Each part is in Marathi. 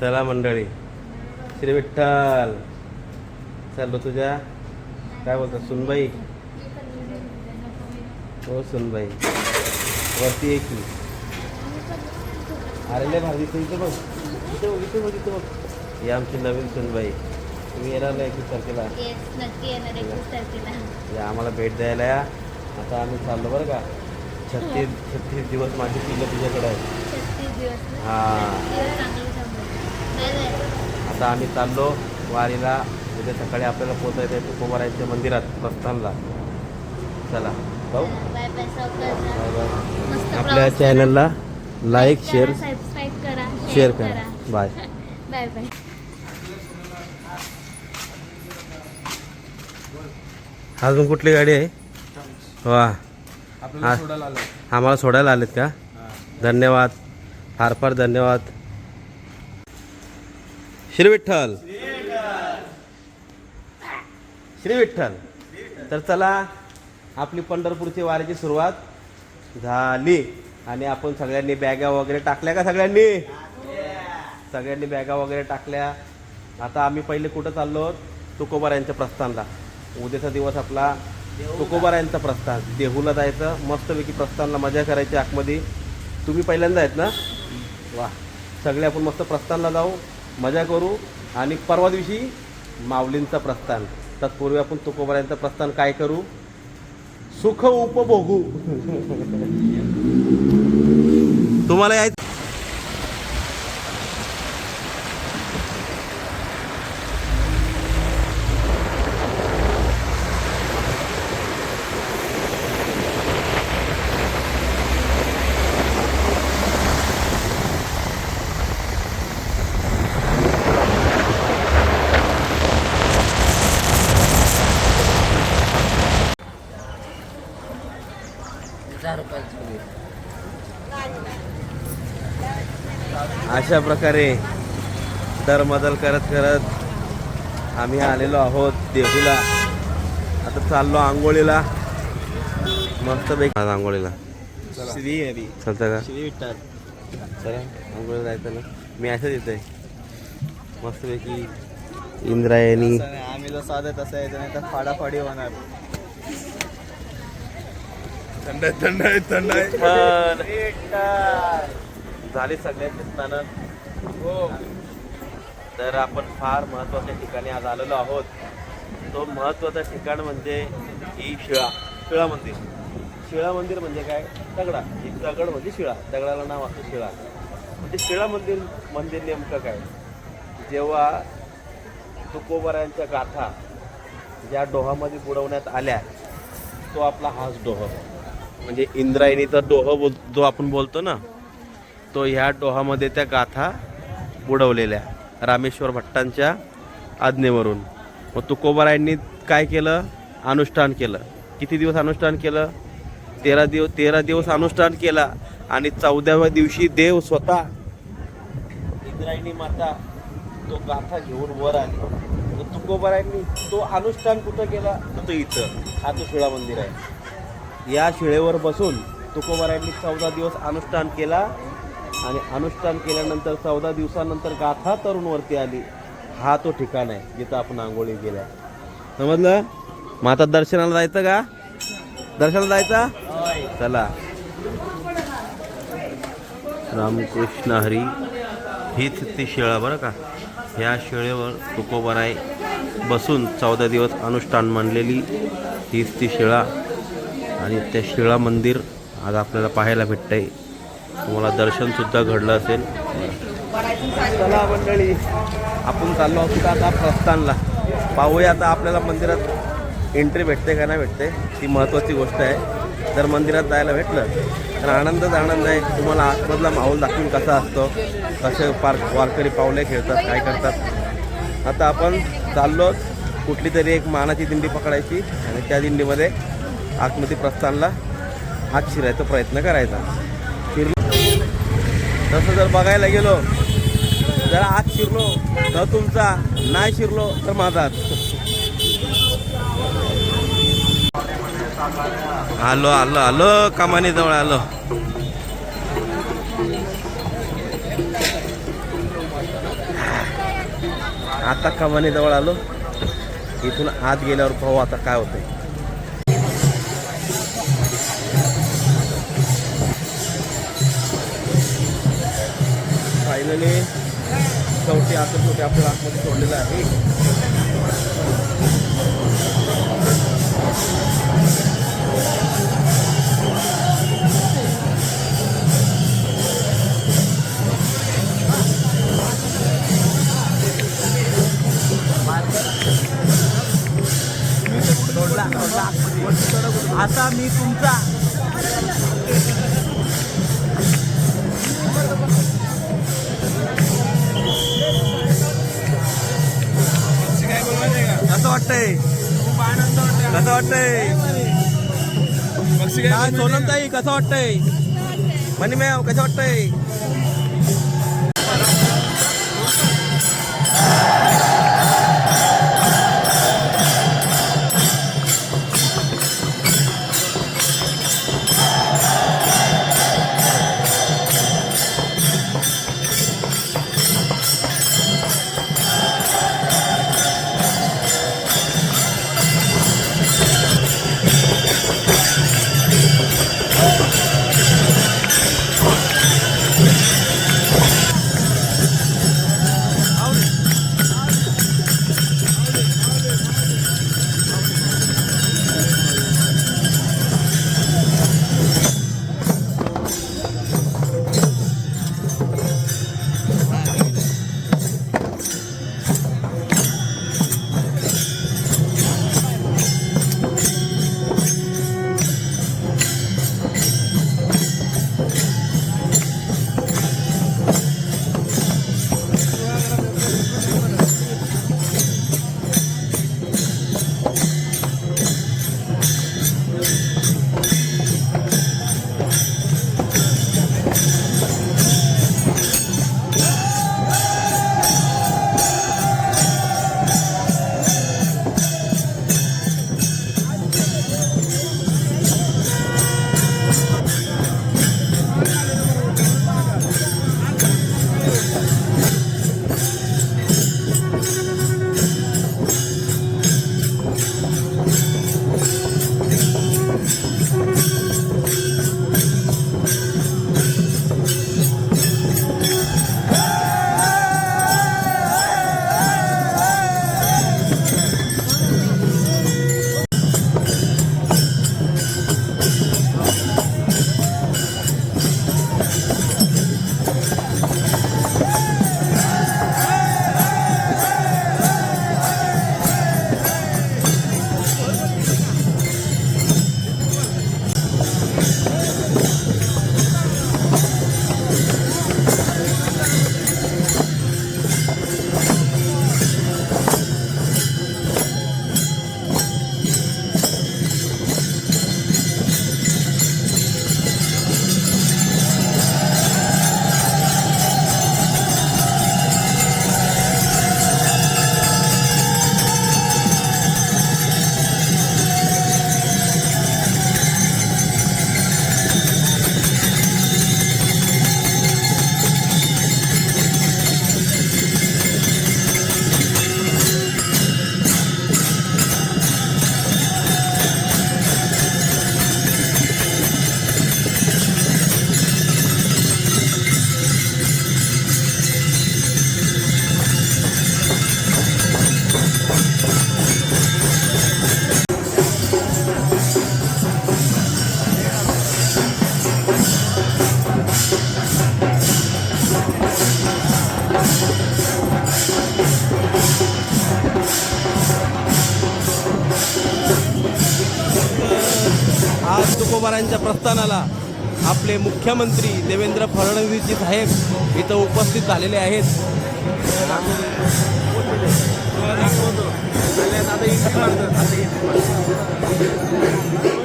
चला मंडळी. श्री विठ्ठल. चाललो तुझ्या. काय बोलतात सुनबाई. हो सुनबाई. वरती ये की. अरे भाजी तू इथे बघ. इथे बघ इथे बघ इथे बघ. ही आमची नवीन सुनबाई. तुम्ही येणार नाही एकवीस तारखेला येस नक्की येणार एकवीस तारखेला या आम्हाला भेट द्यायला या आता आम्ही चाललो बरं का छत्तीस छत्तीस दिवस माझी पिल्लं तुझ्याकडे आहे छत्तीस दिवस ना? हा. दिवस चांगले थांबले. नाही जायचं. आता आम्ही चाललो वारीला उद्या सकाळी आपल्याला पोचायचं आहे तुकोबारायच्या मंदिरात प्रस्थानला चला भाऊ बाय बाय सावकाश जा. Bye bye. मस्त आपल्या प्रवास करा. चॅनलला लाईक शेअर सबस्क्राईब करा शेअर करा बाय बाय बाय अजून कुठली गाडी आहे? वा. आम्हाला सोडायला आलेत. का? धन्यवाद. फार फार धन्यवाद. श्री विठ्ठल. श्री विठ्ठल. तर चला आपली पंढरपूरची वारीची सुरुवात झाली. आणि आपण सगळ्यांनी बॅगा वगैरे टाकल्या का सगळ्यांनी? सगळ्यांनी बॅगा वगैरे टाकल्या. आता आम्ही पहिले कुठं चाललो? तुकोबारायांच्या प्रस्थानला. उद्याचा दिवस आपला तुकोबारायांचा प्रस्थान देहूला जायचं मस्तपैकी प्रस्थानला मजा करायची आतमध्ये. तुम्ही पहिल्यांदा आहेत ना? वा. सगळे आपण मस्त प्रस्थानला जाऊ मजा करू आणि परवा दिवशी माऊलींचा प्रस्थान. तत्पूर्वी आपण तुकोबारायांचं प्रस्थान काय करू? सुख उपभोगू. तुम्हाला यायचं अशा प्रकारे दरमदल करत करत आम्ही आलेलो आहोत देहूला. आता चाललो आंघोळीला. मस्त पैकी आज आंघोळीला. चालतं का? चला आंघोळीला जायचं ना. मी असंच येतोय मस्तपैकी इंद्रायणी. असं नाही, आम्ही जसं आहोत तसं यायचं नाही तर फाडाफाडी होणार. थंड थंड थंड झाली सगळ्यांची स्नानं हो. तर आपण फार महत्त्वाच्या ठिकाणी आज आलेलो आहोत. तो महत्वाचं ठिकाण म्हणजे ही शिळा शिळा मंदिर. शिळा मंदिर म्हणजे काय? दगडा ही दगड म्हणजे शिळा. दगडाला नाव असतं शिळा. म्हणजे शिळा मंदिर मंदिर नेमकं काय? जेव्हा तुकोबऱ्यांच्या गाथा ज्या डोहामध्ये बुडवण्यात आल्या तो आपला हाच डोह. म्हणजे इंद्रायणीचा डोह बोल जो आपण बोलतो ना तो ह्या डोहामध्ये त्या गाथा बुडवलेल्या रामेश्वर भट्टांच्या आज्ञेवरून. मग तुकोबारायांनी काय केलं? अनुष्ठान केलं. किती दिवस अनुष्ठान केलं? तेरा दिवस तेरा दिवस अनुष्ठान केला आणि चौदाव्या दिवशी देव स्वतः इंद्रायणी माता तो गाथा घेऊन वर आली. तर तुकोबारायांनी तो अनुष्ठान कुठं केला? तर तो इथं हा तो शिळा मंदिर आहे. या शिळेवर बसून तुकोबारायांनी चौदा दिवस अनुष्ठान केला. आणि अनुष्ठान केल्यानंतर चौदा दिवसानंतर गाथा तरुणवरती आली. हा तो ठिकाण आहे जिथं आपण आंघोळी गेल्या. समजलं? मग आता दर्शनाला जायचं का? दर्शनाला जायचा? चला. रामकृष्ण हरी हीच ती शेळा बरं का? ह्या शेळेवर तुकोबराय बसून चौदा दिवस अनुष्ठान मांडलेली हीच ती शेळा. आणि त्या शेळा मंदिर आज आपल्याला पाहायला भेटतंय. तुम्हाला दर्शनसुद्धा घडलं असेल. चला मंडळी आपण चाललो आहोत आता प्रस्थानला. पाहूया आता आपल्याला मंदिरात एंट्री भेटते का नाही भेटते ती महत्त्वाची गोष्ट आहे. जर मंदिरात जायला भेटलं तर आनंदच आनंद आहे. तुम्हाला आतमधला माहोल दाखवून कसा असतो कसे पार वारकरी पावले खेळतात काय करतात. आता आपण चाललो कुठली तरी एक मानाची दिंडी पकडायची आणि त्या दिंडीमध्ये आतमध्ये प्रस्थानला हात शिरायचा प्रयत्न करायचा. तसं जर बघायला गेलो जर आत शिरलो तर तुमचा नाही शिरलो तर माझाच आलो आलो आलो कमानी जवळ आलो. आता कमानी जवळ आलो. इथून आत गेल्यावर पाहू आता काय होतंय. फायनली शेवटी आता शेवटी आपल्या आतमध्ये सोडलेलं आहे. सोनम ताई कसं वाटतंय मनी मॅम कसं वाटतंय कार्यक्रमाला आपले मुख्यमंत्री देवेंद्र फडणवीसजी साहेब इथं उपस्थित झालेले आहेत. आता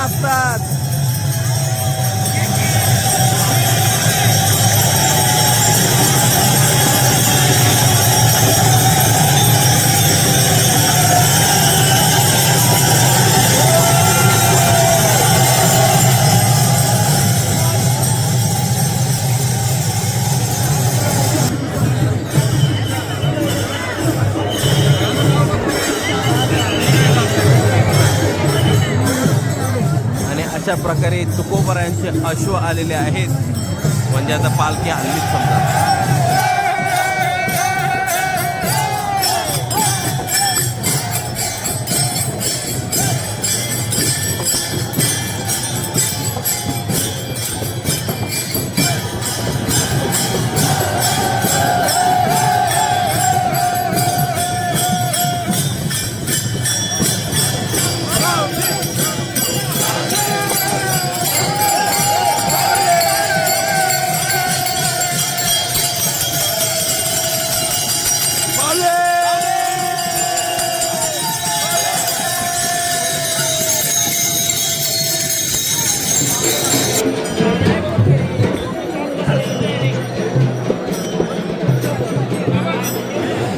वारकरी प्रकारे तुकोबरायांचे अश्व आलेले आहेत. म्हणजे आता पालखी हल्लीच समजा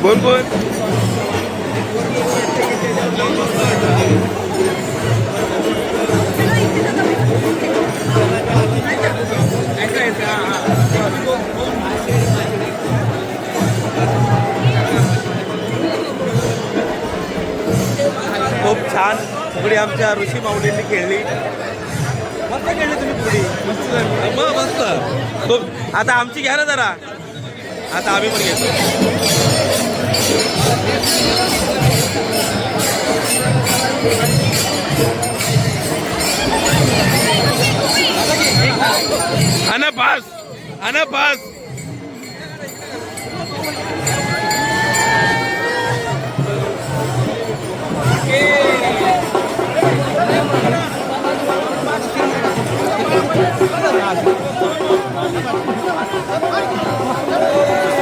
बोल बोल. खूप छान फुगडी आमच्या ऋषी माऊलींनी खेळली. मस्त खेळली तुम्ही फुगडी मग मस्त. खूप. आता आमची घ्या ना जरा. आता आम्ही पण घेतो. आना पास आना पास चला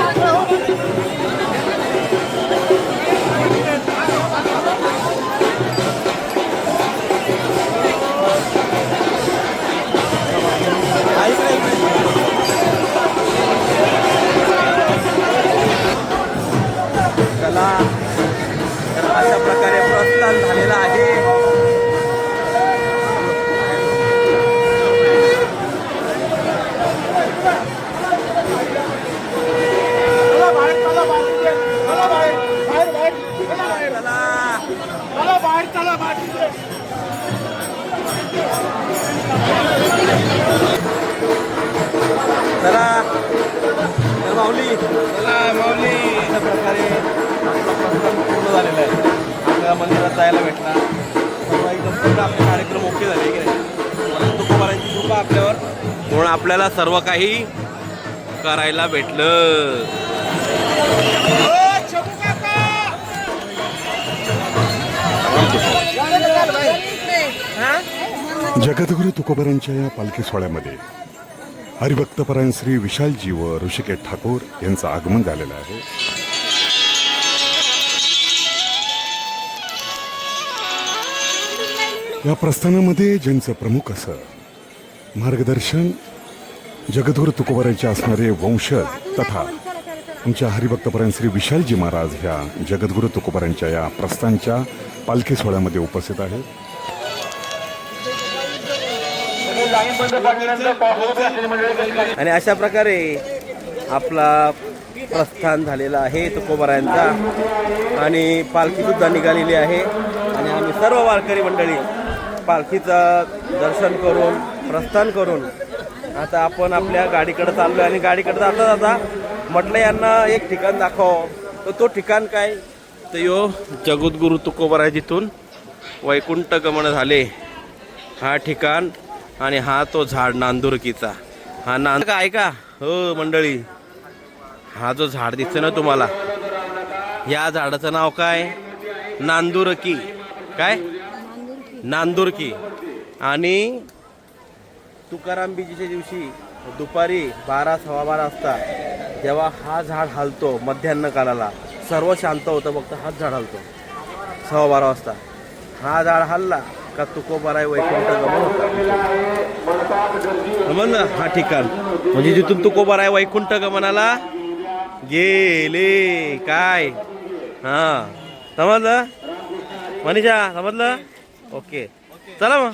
चला. तर माऊली. माऊली. अशा प्रकारे आपला पूर्ण झालेला आहे. आपल्याला मंदिरात जायला एकदम पूर्ण आपले कार्यक्रम ओके झाले की नाही? म्हणून तुकोबारांची कृपा आपल्यावर. म्हणून आपल्याला सर्व काही करायला भेटलं. जगद्गुरु तुकोबरांच्या या पालखी सोहळ्यामध्ये हरिभक्तपरायण श्री विशालजी व ऋषिकेश ठाकूर यांचं आगमन झालेलं आहे. या प्रस्थानामध्ये ज्यांचं प्रमुख असं मार्गदर्शन जगद्गुरु तुकोबरांचे असणारे वंशज तथा आमच्या हरिभक्तपरायण श्री विशालजी महाराज ह्या जगद्गुरु तुकोबरांच्या या प्रस्थानच्या पालखी सोहळ्यामध्ये उपस्थित आहेत. आणि अशा प्रकारे आपला प्रस्थान झालेला आहे तुकोबारायांचा. आणि पालखीसुद्धा निघालेली आहे. आणि आम्ही सर्व वारकरी मंडळी पालखीचं दर्शन करून प्रस्थान करून आता आपण आपल्या गाडीकडे चाललो आणि गाडीकडे जाता जाता म्हटलं यांना एक ठिकाण दाखव तर तो ठिकाण काय? तर यो जगद्गुरु तुकोबारा जिथून वैकुंठ गमन झाले हा ठिकाण आणि हा तो झाड नांदुरकीचा. हा नांद का ऐका हो मंडळी. हा जो झाड दिसतो ना तुम्हाला या झाडाचं नाव काय? नांदुरकी. काय? नांदुरकी. आणि तुकाराम बीजीच्या दिवशी दुपारी बारा सव्वा बारा वाजता जेव्हा हा झाड हालतो मध्यान्न कालाला सर्व शांत होतं फक्त हाच झाड हालतो. सव्वा बारा वाजता. हा झाड हल्ला. का आहे वैकुंठ गमन होता? हा ठिकाण. म्हणजे जिथून तुकोबाराय वैकुंठ गमनाला गेले काय? हा. समजलं? मनीषा समजलं? ओके. चला मग.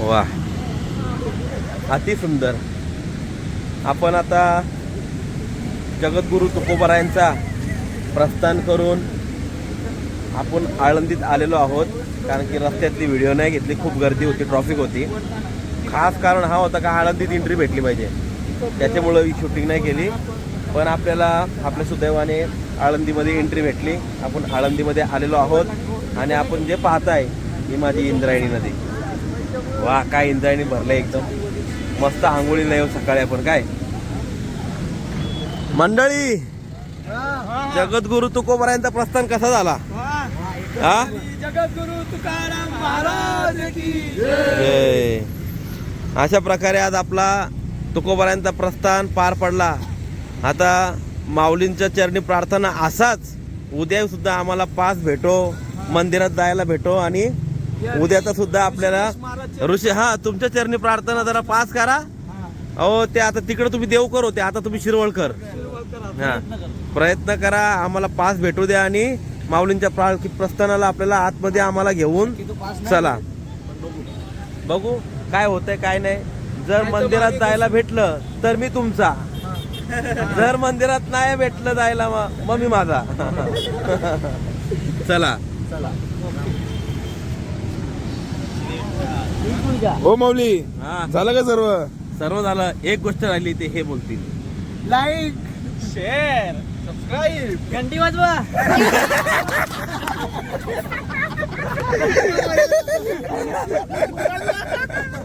वा. अति सुंदर. आपण आता जगद्गुरु तुकोबारायांचा प्रस्थान करून आपण आळंदीत आलेलो आहोत. कारण की रस्त्यातली व्हिडिओ नाही घेतली खूप गर्दी होती ट्रॉफिक होती. खास कारण हा होता का आळंदीत एंट्री भेटली पाहिजे. त्याच्यामुळं ही शूटिंग नाही केली. पण आपल्याला आपल्या सुदैवाने आळंदीमध्ये एंट्री भेटली. आपण आळंदीमध्ये आलेलो आहोत आणि आपण जे पाहताय ही माझी इंद्रायणी नदी. वा काय इंद्रायणी भरलं एकदम. मस्त आंघोळीला येऊ सकाळी आपण काय? मंडळी जगद्गुरु तुकोबरायांचा प्रस्थान कसा झाला? हा? जगद्गुरु तुकाराम महाराज की जय. अशा प्रकारे आज आपला तुकोबारायांचा प्रस्थान पार पडला. आता माऊलींच्या चरणी प्रार्थना असाच. उद्या सुद्धा आम्हाला पास भेटो मंदिरात जायला भेटो आणि उद्याचा सुद्धा आपल्याला ऋषी हा तुमच्या चरणी प्रार्थना जरा पास करा. अहो ते आता तिकडे तुम्ही देव करो ते आता तुम्ही शिरवळकर हा. प्रयत्न करा आम्हाला पास भेटू द्या आणि माऊलींच्या प्रा- प्रस्थानाला आपल्याला आतमध्ये आम्हाला घेऊन चला. बघू. काय होतंय काय नाही. जर मंदिरात जायला भेटलं तर मी तुमचा. जर मंदिरात नाही भेटलं जायला मग मग मी माझा. चला. हो माऊली हा. झालं का सर्व? सर्व झालं. एक गोष्ट राहिली ते हे बोलतील. लाईक शेअर सबस्क्राईब घंटी वाजवा.